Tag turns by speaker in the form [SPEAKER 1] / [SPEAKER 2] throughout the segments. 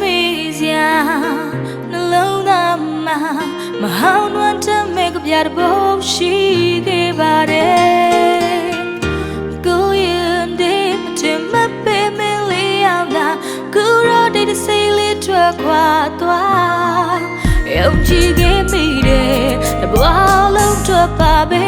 [SPEAKER 1] မေးစရာနှလုံးသားမှာမဟောင်းနှွမ်းတဲ့မေကပြတဲ့ဘုံရှိခဲ့ပါတယ် Go in deep to my family out now Kuro did say little qua toa ယုံကြည်ခဲ့မိတယ်တပွားလုံးထွက်ပါပဲ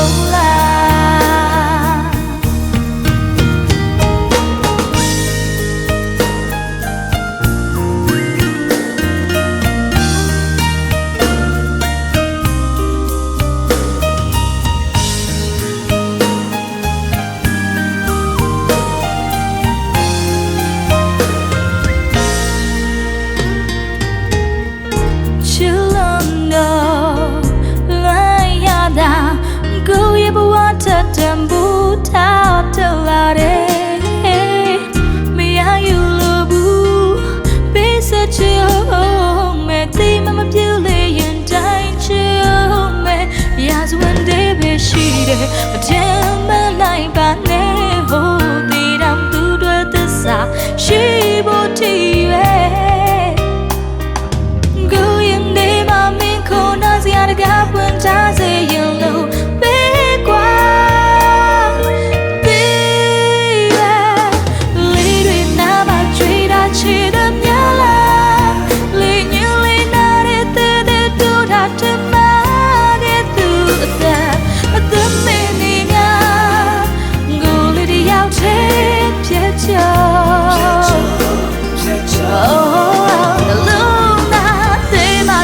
[SPEAKER 1] ချင်အောင်မဲ့တိမမပြည့်လေရင်တိုင်းချင်မဲ့ရာဇဝင်တွေပဲရှိတယ်မတင်မနိုင်ပါနဲ့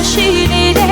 [SPEAKER 1] she needed